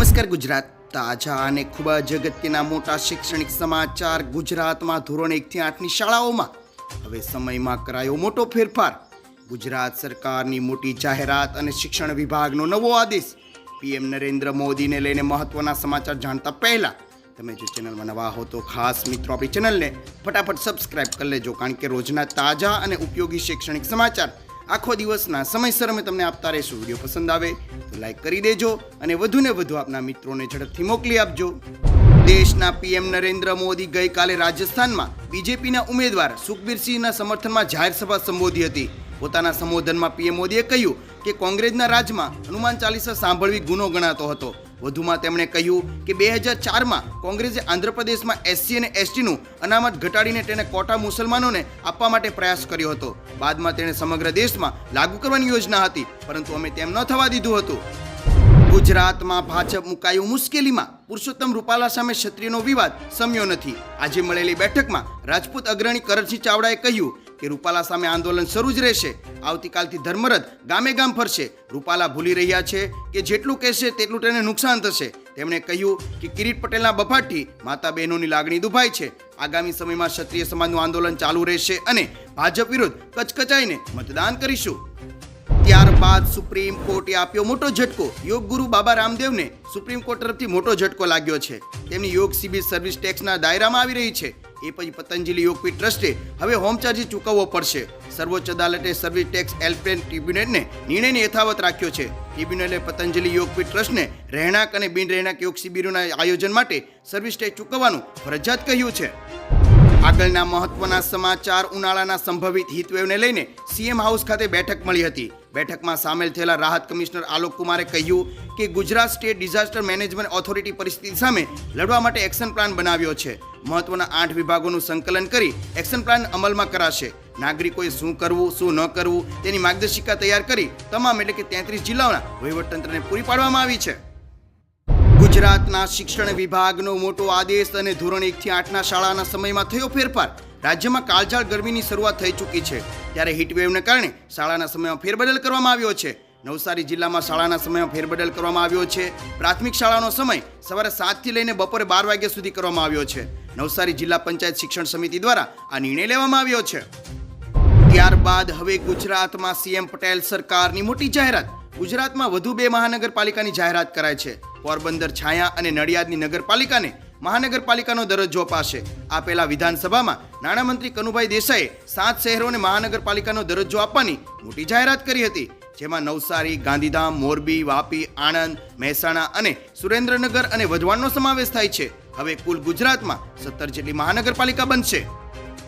નમસ્કાર ગુજરાત. તાજા અને ખૂબ જ અગત્યના મોટા શૈક્ષણિક સમાચાર ગુજરાતમાં ધોરણ એકથી આઠની શાળાઓમાં. હવે સમયમાં કરાયો મોટો ફેરફાર. ગુજરાત સરકારની મોટી જાહેરાત અને શિક્ષણ વિભાગનો નવો આદેશ. પીએમ નરેન્દ્ર મોદીને લઈને મહત્વના સમાચાર જાણતા પહેલા તમે જો ચેનલમાં નવા હો તો ખાસ મિત્રો આપણી ચેનલને ફટાફટ સબસ્ક્રાઇબ કરી લેજો, કારણ કે રોજના તાજા અને ઉપયોગી શૈક્ષણિક સમાચાર આખો દિવસના સમયસર અમે તમને આપતા રહીશું. વીડિયો પસંદ આવે તો લાઈક કરી દેજો અને વધુને વધુ આપના મિત્રોને ઝડપથી મોકલી આપજો. દેશના પીએમ નરેન્દ્ર મોદી ગઈકાલે રાજસ્થાનમાં બીજેપીના ઉમેદવાર સુખબીરસિંહના સમર્થનમાં જાહેર સભા સંબોધી હતી. પોતાના સંબોધનમાં પીએમ મોદીએ કહ્યું કે કોંગ્રેસના રાજમાં હનુમાન ચાલીસા સાંભળવી ગુનો ગણાતો હતો. વધુમાં તેમણે કહ્યું કે બે હજાર ચારમાં કોંગ્રેસે આંધ્રપ્રદેશમાં એસસી અને એસટીનું અનામત ઘટાડીને તેને કોટા મુસલમાનોને આપવા માટે પ્રયાસ કર્યો હતો. બાદમાં તેણે સમગ્ર દેશમાં લાગુ કરવાની યોજના હતી, પરંતુ અમે તેમ ન થવા દીધું હતું. ગુજરાતમાં ભાજપ મુકાયું મુશ્કેલીમાં. પુરુષોત્તમ રૂપાલા સામે ક્ષત્રિયનો વિવાદ સમ્યો નથી. આજે મળેલી બેઠકમાં રાજપૂત અગ્રણી કરણસિંહ ચાવડાએ કહ્યું કે રૂપાલા સામે આંદોલન શરૂ જ રહેશે. આવતીકાલથી ધર્મરથ ગામે ગામ ફરશે. રૂપાલા ભૂલી રહ્યા છે કે જેટલું કહેશે તેટલું તેને નુકસાન થશે. તેમણે કહ્યું કે કિરીટ પટેલના બફાટથી માતા બહેનોની લાગણી દુભાઈ છે. આગામી સમયમાં ક્ષત્રિય સમાજનું આંદોલન ચાલુ રહેશે અને ભાજપ વિરુદ્ધ કચકચાઈને મતદાન કરીશું. ત્યારબાદ સુપ્રીમ કોર્ટે આપ્યો મોટો ઝટકો. યોગ ગુરુ બાબા રામદેવને સુપ્રીમ કોર્ટ તરફથી મોટો ઝટકો લાગ્યો છે. તેમની યોગ શિબિર સર્વિસ ટેક્સના દાયરામાં આવી રહી છે. એ પછી પતંજલિ યોગપીઠ ટ્રસ્ટે હવે હોમ ચાર્જ ચૂકવવો પડશે. સર્વોચ્ચ અદાલતે સર્વિસ ટેક્સ એલ્પેન ટ્રિબ્યુનલને નિર્ણયને યથાવત રાખ્યો છે. ટ્રિબ્યુનલે પતંજલિ યોગપીઠ ટ્રસ્ટને રહેણાંક અને બિન યોગ શિબિરોના આયોજન માટે સર્વિસ ટેક્સ ચૂકવવાનું ફરજિયાત કહ્યું છે. આગળના મહત્વના સમાચાર ઉનાળાના સંભવિત હીટવેવને લઈને સીએમ હાઉસ ખાતે બેઠક મળી હતી. બેઠકમાં સામેલ થયેલા રાહત કમિશનર આલોક કુમારે કહ્યું કે Gujarat state disaster management authority પરિસ્થિતિ સામે લડવા માટે એક્શન પ્લાન બનાવ્યો છે. મહત્વના આઠ વિભાગોનું સંકલન કરી એક્શન પ્લાન અમલમાં કરાશે. નાગરિકોએ શું કરવું, શું ન કરવું તેની માર્ગદર્શિકા તૈયાર કરી તમામ એટલે કે તેત્રીસ જિલ્લાઓના વહીવટતંત્રને પૂરી પાડવામાં આવી છે. ગુજરાતના શિક્ષણ વિભાગનો મોટો આદેશ અને ધોરણ એકથી આઠના શાળાના સમયમાં થયો ફેરફાર. રાજ્યમાં કાળઝાળ ગરમીની શરૂઆત થઈ ચૂકી છે. ત્યારે હીટવેવને કારણે શાળાના સમયમાં ફેરબદલ કરવામાં આવ્યો છે. નવસારી જિલ્લામાં શાળાના સમયમાં ફેરબદલ કરવામાં આવ્યો છે. પ્રાથમિક શાળાનો સમય સવારે સાતથી લઈને બપોરે બાર વાગ્યા સુધી કરવામાં આવ્યો છે. નવસારી જિલ્લા પંચાયત શિક્ષણ સમિતિ દ્વારા આ નિર્ણય લેવામાં આવ્યો છે. ત્યારબાદ હવે ગુજરાતમાં સીએમ પટેલ સરકારની મોટી જાહેરાત. ગુજરાતમાં વધુ બે મહાનગરપાલિકાની જાહેરાત કરાય છે. પોરબંદર છાયા અને નડિયાદની નગરપાલિકાને મહાનગરપાલિકાનો દરજ્જો અપાશે. આ પહેલા વિધાનસભામાં નાણામંત્રી કનુભાઈ દેસાઈએ સાત શહેરોને મહાનગરપાલિકાનો દરજ્જો આપવાની મોટી જાહેરાત કરી હતી. જેમાં નવસારી, ગાંધીધામ, મોરબી, વાપી, આણંદ, મહેસાણા અને સુરેન્દ્રનગર અને વઢવાણનો સમાવેશ થાય છે. હવે કુલ ગુજરાતમાં સત્તર જેટલી મહાનગરપાલિકા બનશે.